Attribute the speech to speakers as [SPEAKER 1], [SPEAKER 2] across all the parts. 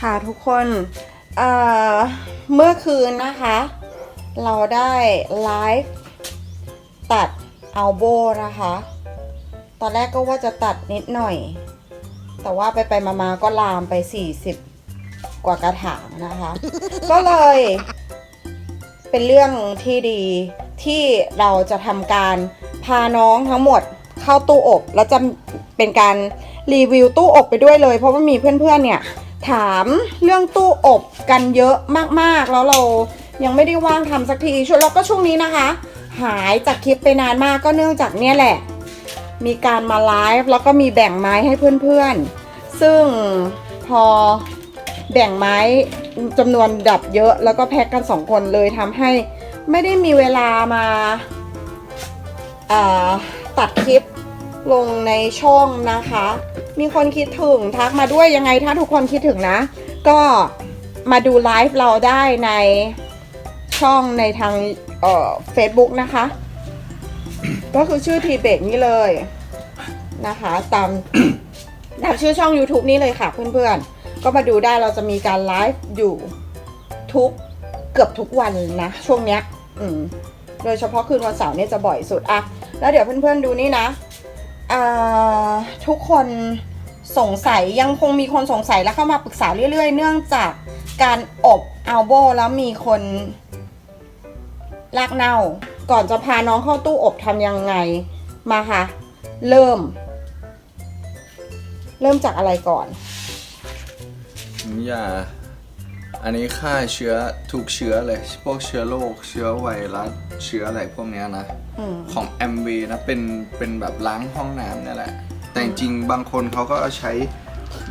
[SPEAKER 1] ค่ะทุกคนเมื่อคืนนะคะ เราได้ไลฟ์ตัดอัลโบนะคะ ตอนแรกก็ว่าจะตัดนิดหน่อย แต่ว่าไปไปๆมาๆก็ลามไป 40 กว่ากระถางนะคะ ก็เลย เป็นเรื่องที่ดีที่เราจะทำการพาน้องทั้งหมดเข้าตู้อบ แล้วจะเป็นการรีวิวตู้อบไปด้วยเลย เพราะว่ามีเพื่อนๆเนี่ย ถามเรื่องตู้อบกันเยอะมากๆ แล้วเรายังไม่ได้ว่างทำสักทีช่วงแล้วก็ช่วงนี้นะคะ หายจากคลิปไปนานมากก็เนื่องจากเนี่ยแหละ มีการมาไลฟ์แล้วก็มีแบ่งไม้ให้เพื่อนๆ ซึ่งพอแบ่งไม้จำนวนดับเยอะแล้วก็แพ็กกันสองคนเลยทำให้ไม่ได้มีเวลามาอ่าตัดคลิปลงในช่องนะคะ มีคนคิดถึงทักมาด้วยยังไงถ้าทุกคนคิดถึงนะ ก็มาดูไลฟ์เราได้ในช่องในทางเอ่อ Facebook นะคะ ก็คือชื่อทีเบกนี่เลยนะคะ ตามตามชื่อช่อง YouTube นี้เลยค่ะเพื่อนๆ ก็มาดูได้เราจะมีการไลฟ์อยู่ทุกเกือบทุกวันนะ ช่วงเนี้ยอืมโดยเฉพาะคืนวันเสาร์เนี่ยจะบ่อยสุดอะแล้วเดี๋ยวเพื่อนๆดูนี่นะอ่าทุกคน สงสัยยังคงมีคนสงสัยและเข้ามาปรึกษาเรื่อย ๆ เนื่องจากการอบอัลโบแล้วมีคนลากเน่า ก่อนจะพาน้องเข้าตู้อบทำยังไงมาค่ะ เริ่ม เริ่มจากอะไรก่อน
[SPEAKER 2] น้ำยาอันนี้ฆ่าเชื้อทุกเชื้อเลย พวกเชื้อโรคเชื้อไวรัสเชื้ออะไรพวกเนี้ยนะ
[SPEAKER 1] อืม
[SPEAKER 2] ของ m v นะเป็นเป็นแบบล้างห้องน้ำเนี่ยแหละ แต่จริงๆบางคนเขาก็ใช้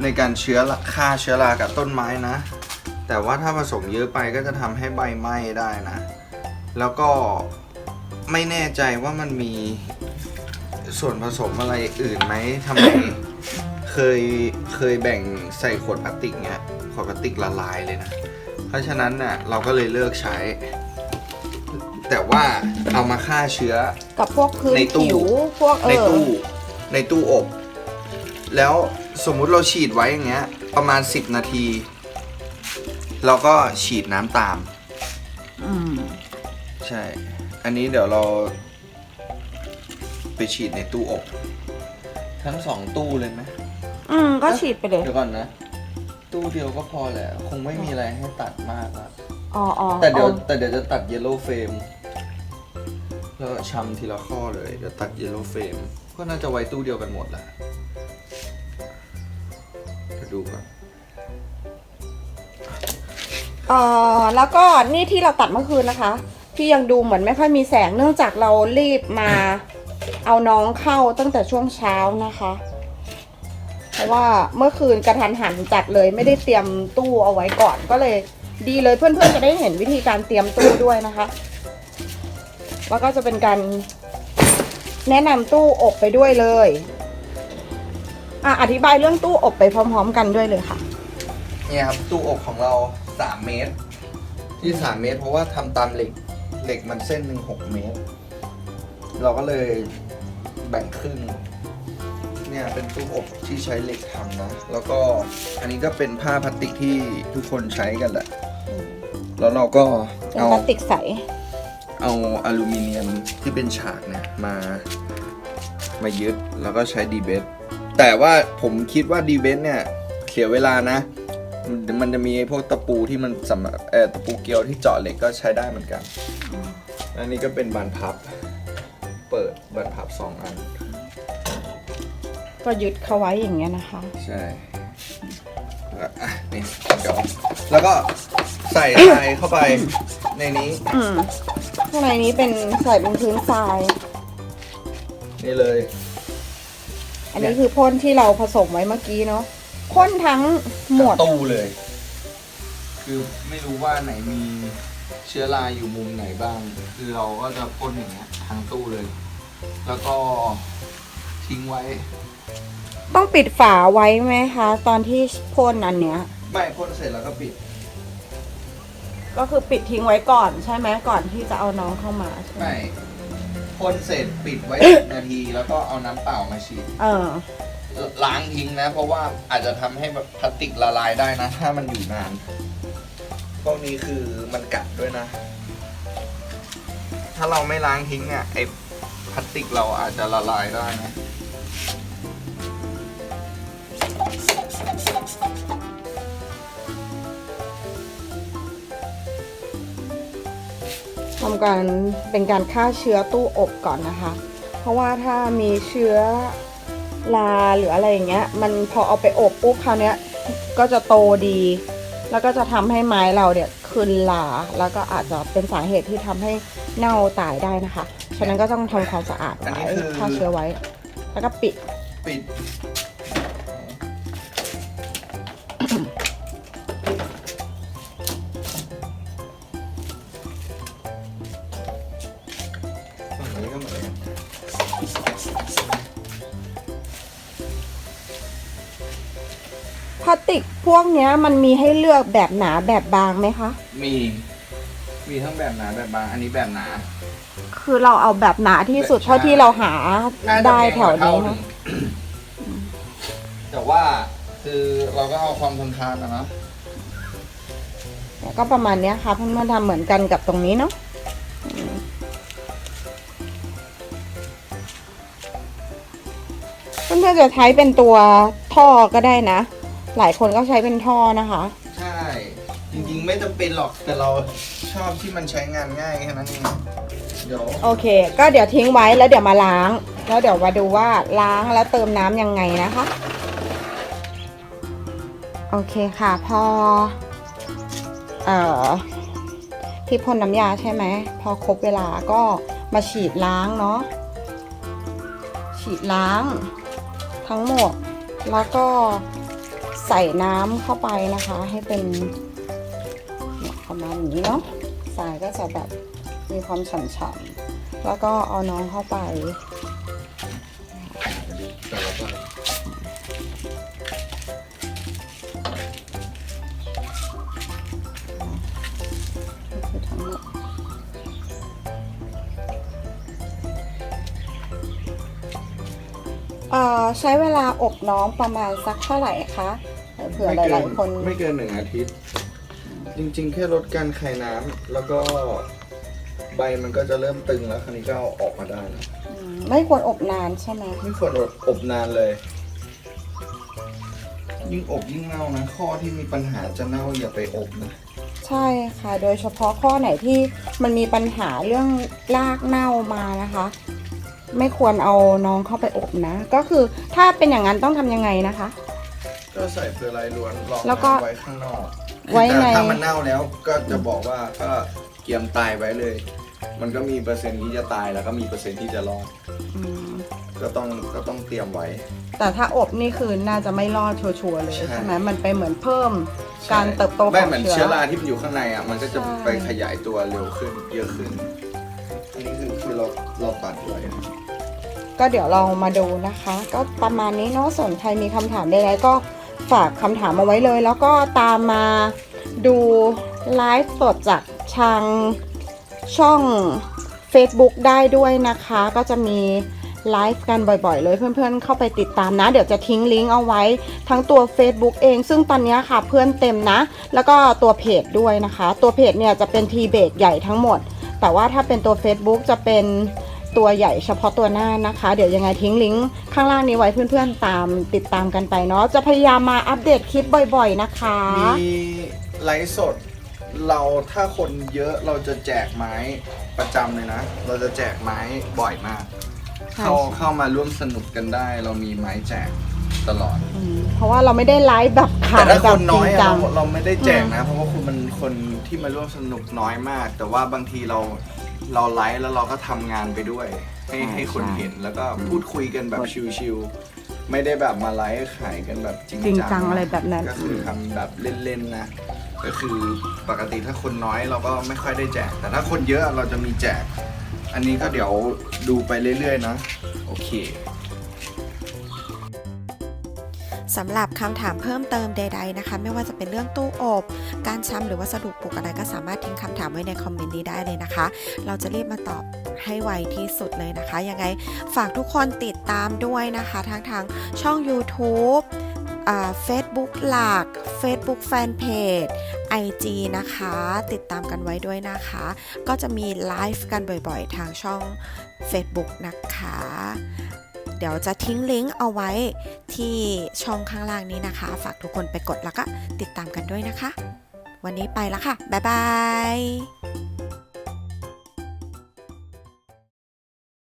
[SPEAKER 2] ในการเชื้อราฆ่าเชื้อรากับต้นไม้นะ แต่ว่าถ้าผสมเยอะไปก็จะทำให้ใบไหม้ได้นะ แล้วก็ไม่แน่ใจว่ามันมีส่วนผสมอะไรอื่นไหมทำไมเคยเคยแบ่งใส่ขวดพลาสติกเนี้ยขวดพลาสติกละลายเลยนะ เพราะฉะนั้นน่ะเราก็เลยเลิกใช้ แต่ว่าเอามาฆ่าเชื้อ
[SPEAKER 1] กับพวกพื้น
[SPEAKER 2] ในตู้
[SPEAKER 1] ผิวพวกเอ
[SPEAKER 2] ใน
[SPEAKER 1] อ
[SPEAKER 2] ตู้ ในตู้อบ แล้วสมมุติเราฉีดไว้อย่างเงี้ยประมาณ 10 นาที เราก็ฉีดน้ำตาม
[SPEAKER 1] อืม
[SPEAKER 2] ใช่ อันนี้เดี๋ยวเรา ไปฉีดในตู้อบ ทั้งสองตู้เลยไหม
[SPEAKER 1] อืมก็ฉีดไปเลย
[SPEAKER 2] เดี๋ยวก่อนนะ ตู้เดียวก็พอแหละ คงไม่มีอะไรให้ตัดมากอะ
[SPEAKER 1] อ๋ออ๋อ
[SPEAKER 2] แต่เดี๋ยว
[SPEAKER 1] อ๋อ
[SPEAKER 2] แต่เดี๋ยวจะตัดเยลโล่เฟรมแล้วก็ชำทีละข้อเลยเดี๋ยวตัดเยลโล่เฟรม ก็น่าจะไว้ตู้เดียวกันหมดแหละเดี๋ยวดูก่อน
[SPEAKER 1] เอ่อแล้วก็นี่ที่เราตัดเมื่อคืนนะคะ ที่ยังดูเหมือนไม่ค่อยมีแสงเนื่องจากเรารีบมาเอาน้องเข้าตั้งแต่ช่วงเช้านะคะ เพราะว่าเมื่อคืนกระทันหันจัดเลยไม่ได้เตรียมตู้เอาไว้ก่อนก็เลย ดีเลยเพื่อนๆจะได้เห็นวิธีการเตรียมตู้ด้วยนะคะ แล้วก็จะเป็นการ แนะนำตู้อบไปด้วยเลยอะอธิบายเรื่องตู้อบไปพร้อม ๆ กันด้วยเลยค่ะ
[SPEAKER 2] เนี่ยครับตู้อบของเรา3เมตร ที่3เมตร เพราะว่าทำตามเหล็กเหล็กมันเส้นหนึ่ง6เมตร เราก็เลยแบ่งครึ่งเนี่ยเป็นตู้อบที่ใช้เหล็กทำนะ แล้วก็อันนี้ก็เป็นผ้าพลาสติกที่ทุกคนใช้กันแหละแล้วเราก็
[SPEAKER 1] เป็น
[SPEAKER 2] เอา
[SPEAKER 1] พลาสติกใส
[SPEAKER 2] เอาอลูมิเนียมที่เป็นฉากเนี่ยมา มายึดแล้วก็ใช้ดีเบสแต่ว่าผมคิดว่าดีเบสเนี่ยเสียเวลานะ มันมันจะมีไอ้พวกตะปูที่มันสำหรับเออตะปูเกลียวที่เจาะเหล็กก็ใช้ได้เหมือนกัน อันนี้ก็เป็นบานพับ เปิดบานพับสองอัน
[SPEAKER 1] ก็ยึดเขาไว้อย่างเงี้ยนะคะ
[SPEAKER 2] ใช่แล้วก็อะนี่เดี๋ยวแล้วก็ใส่ทรายเข้าไปในนี้
[SPEAKER 1] อืม ข้างในนี้เป็นใส่เป็นพื้นทราย
[SPEAKER 2] นี่เลย
[SPEAKER 1] อันนี้คือพ่นที่เราผสมไว้เมื่อกี้เนาะพ่นทั้งหมด
[SPEAKER 2] ตู้เลย คือไม่รู้ว่าไหนมีเชื้อราอยู่มุมไหนบ้าง คือเราก็จะพ่นอย่างเงี้ยทั้งตู้เลย แล้วก็ทิ้งไว้
[SPEAKER 1] ต้องปิดฝาไว้ไหมคะ ตอนที่พ่นอันเนี้ย
[SPEAKER 2] ไม่พ่นเสร็จแล้วก็ปิด
[SPEAKER 1] ก็คือปิดทิ้งไว้ก่อนใช่ไหมก่อนที่จะเอาน้องเข้ามาใช่ไหม
[SPEAKER 2] ไม่พ่นเสร็จปิดไว้ 10นาทีแล้วก็เอาน้ำเปล่ามาฉีด
[SPEAKER 1] เออ
[SPEAKER 2] ล้างทิ้งนะ เพราะว่าอาจจะทำให้แบบพลาสติกละลายได้นะ ถ้ามันอยู่นาน พวกนี้คือมันกัดด้วยนะ ถ้าเราไม่ล้างทิ้งอะไอ้พลาสติกเราอาจจะละลายได้นะ
[SPEAKER 1] ทำการเป็นการฆ่าเชื้อตู้อบก่อนนะคะ เพราะว่าถ้ามีเชื้อราหรืออะไรอย่างเงี้ย มันพอเอาไปอบปุ๊บคราวเนี้ยก็จะโตดี แล้วก็จะทำให้ไม้เราเนี่ยคืนลาแล้วก็อาจจะเป็นสาเหตุที่ทำให้เน่าตายได้นะคะ ฉะนั้นก็ต้องทำความสะอาด
[SPEAKER 2] อัน
[SPEAKER 1] ไว้
[SPEAKER 2] นี้คือ
[SPEAKER 1] ฆ่าเชื้อไว้ แล้วก็ปิด
[SPEAKER 2] ปิด
[SPEAKER 1] วกเนี้ยมันมีให้เลือกแบบหนาแบบบางไหมคะ
[SPEAKER 2] มี มีทั้งแบบหนาแบบบาง อันนี้แบบหนา
[SPEAKER 1] คือเราเอาแบบหนาที่สุด
[SPEAKER 2] ใช่
[SPEAKER 1] เท่าที่เราหา
[SPEAKER 2] น่าจะ
[SPEAKER 1] ได้
[SPEAKER 2] พง
[SPEAKER 1] แถ
[SPEAKER 2] ก
[SPEAKER 1] ว
[SPEAKER 2] เท่า
[SPEAKER 1] นี้
[SPEAKER 2] ห
[SPEAKER 1] นะ
[SPEAKER 2] งแต่ว่าคือเราก็เอาความทนทานนะเนาะ
[SPEAKER 1] แล้วก็ประมาณเนี้ยค่ะเพื่อนๆทำเหมือนกันกับตรงนี้เนาะอืมเพื่อนๆจะใช้เป็นตัวท่อก็ได้นะ หลายคนก็ใช้เป็นท่อนะคะ
[SPEAKER 2] ใช่ จริงๆไม่จำเป็นหรอกแต่เราชอบที่มันใช้งานง่ายแค่นั้นเองเดี๋ยว
[SPEAKER 1] โอเค ก็เดี๋ยวทิ้งไว้แล้วเดี๋ยวมาล้าง แล้วเดี๋ยวมาดูว่าล้างแล้วเติมน้ำยังไงนะคะ โอเคค่ะพอ เอ่อที่พ่นน้ำยาใช่ไหม พอครบเวลาก็มาฉีดล้างเนาะฉีดล้าง ทั้งหมด แล้วก็ ใส่น้ำเข้าไปนะคะ ให้เป็นประมาณนี้เนาะสายก็จะแบบมีความฉ่ำๆแล้วก็เอาน้องเข้าไปคือทั้งหมดใช้เวลาอบน้องประมาณสักเท่าไหร่คะ เผื่อหลายๆคน
[SPEAKER 2] ไม่เกินหนึ่งอาทิตย์ จริงๆ แค่ลดการไข่น้ำแล้วก็ใบมันก็จะเริ่มตึงแล้วคราวนี้ก็เอาออกมาได้แล้ว
[SPEAKER 1] อืมไม่ควรอบนานใช่ไหม
[SPEAKER 2] ไม่ควรอดอบนานเลย ยิ่งอบยิ่งเน่านะ ข้อที่มีปัญหาจะเน่าอย่าไปอบนะ
[SPEAKER 1] ใช่ค่ะ โดยเฉพาะข้อไหนที่มันมีปัญหาเรื่องรากเน่ามานะคะ ไม่ควรเอาน้องเข้าไปอบนะ ก็คือถ้าเป็นอย่างนั้นต้องทำยังไงนะคะ
[SPEAKER 2] ก็ใส่เฟอร์ไลน์ล้วนรอง
[SPEAKER 1] แล้วก็
[SPEAKER 2] น้ำไว้ข้างนอก
[SPEAKER 1] ไว้ใน
[SPEAKER 2] แต่ถ้ามันเน่าแล้วก็จะบอกว่าก็เกียมตายไว้เลย มันก็มีเปอร์เซ็นต์ที่จะตายแล้วก็มีเปอร์เซ็นต์ที่จะรอด
[SPEAKER 1] อืม
[SPEAKER 2] ก็ต้องก็ต้องเตรียมไว้
[SPEAKER 1] แต่ถ้าอบนี่คือน่าจะไม่รอดชัวร์ๆเลย
[SPEAKER 2] ใช่
[SPEAKER 1] ใช่ไหมมันไปเหมือนเพิ่ม การเติบโตข
[SPEAKER 2] ไม่
[SPEAKER 1] อง
[SPEAKER 2] เหมือน
[SPEAKER 1] เชื้
[SPEAKER 2] เชื้อ
[SPEAKER 1] อ
[SPEAKER 2] ราที่มันอยู่ข้างในอะมันก็จะ
[SPEAKER 1] ใช่
[SPEAKER 2] ไปขยายตัวเร็วขึ้นเยอะขึ้น อันนี้คือคือเราเราตัดไว้นะ
[SPEAKER 1] ก็เดี๋ยวเรามาดูนะคะ ก็ประมาณนี้เนาะส่วนใครมีคำถามใดๆก็ ฝากคำถามมาไว้เลย แล้วก็ตามมาดูไลฟ์สดจากทางช่อง Facebook ได้ด้วยนะคะ ก็จะมีไลฟ์กันบ่อยๆ เลยเพื่อนๆ เข้าไปติดตามนะ เดี๋ยวจะทิ้งลิงก์เอาไว้ทั้งตัว Facebook เอง ซึ่งตอนนี้ค่ะเพื่อนเต็มนะ แล้วก็ตัวเพจด้วยนะคะ ตัวเพจเนี่ยจะเป็นทีเบตใหญ่ทั้งหมด แต่ว่าถ้าเป็นตัว Facebook จะเป็น ตัวใหญ่เฉพาะตัวหน้านะคะ เดี๋ยวยังไงทิ้งลิงก์ข้างล่างนี้ไว้เพื่อนๆตามติดตามกันไปเนาะจะพยายามมาอัปเดตคลิปบ่อยๆนะคะ
[SPEAKER 2] มีไลฟ์สดเราถ้าคนเยอะเราจะแจกไม้ประจำเลยนะ เราจะแจกไม้บ่อยมาก เข้าเข้ามาร่วมสนุกกันได้ เรามีไม้แจกตลอด
[SPEAKER 1] อืมเพราะว่าเราไม่ได้ไลฟ์แบบขา
[SPEAKER 2] แต่
[SPEAKER 1] ย
[SPEAKER 2] ถ้า
[SPEAKER 1] แบ
[SPEAKER 2] ค
[SPEAKER 1] บ
[SPEAKER 2] น
[SPEAKER 1] จ
[SPEAKER 2] น้
[SPEAKER 1] ริ
[SPEAKER 2] องยอะ
[SPEAKER 1] จัง
[SPEAKER 2] เราเราไม่ได้แจกนะ เพราะว่าคุณมันคนที่มาร่วมสนุกน้อยมาก แต่ว่าบางทีเรา เราไลฟ์แล้วเราก็ทำงานไปด้วย ให้
[SPEAKER 1] ใช่
[SPEAKER 2] ให้คน
[SPEAKER 1] ใช่
[SPEAKER 2] เห็นแล้วก็พูดคุยกันแบบชิวๆไม่ได้แบบมาไลฟ์ขายกันแบบจริง
[SPEAKER 1] จริง
[SPEAKER 2] จั
[SPEAKER 1] จั
[SPEAKER 2] ง
[SPEAKER 1] งอะไรแบบนั้น
[SPEAKER 2] ก็คือทำแบบเล่นๆนะ ก็คือปกติถ้าคนน้อยเราก็ไม่ค่อยได้แจก แต่ถ้าคนเยอะเราจะมีแจก อันนี้ก็เดี๋ยวดูไปเรื่อยๆนะ โอเค
[SPEAKER 3] สำหรับคำถามเพิ่มเติมใด ๆนะคะ ไม่ว่าจะเป็นเรื่องตู้อบ การชำหรือวัสดุปลูกอะไรก็สามารถทิ้งคำถามไว้ในคอมเมนต์นี้ได้เลยนะคะ เราจะรีบมาตอบให้ไวที่สุดเลยนะคะ ยังไงฝากทุกคนติดตามด้วยนะคะทั้งทางช่อง YouTube เฟซบุ๊กหลัก Facebook Fanpage IG นะคะ ติดตามกันไว้ด้วยนะคะ ก็จะมีไลฟ์กันบ่อยๆ ทางช่อง Facebook นะคะ เดี๋ยวจะทิ้งลิงก์เอาไว้ที่ช่องข้างล่างนี้นะคะ ฝากทุกคนไปกดแล้วก็ติดตามกันด้วยนะคะ วันนี้ไปแล้วค่ะ บ๊ายบาย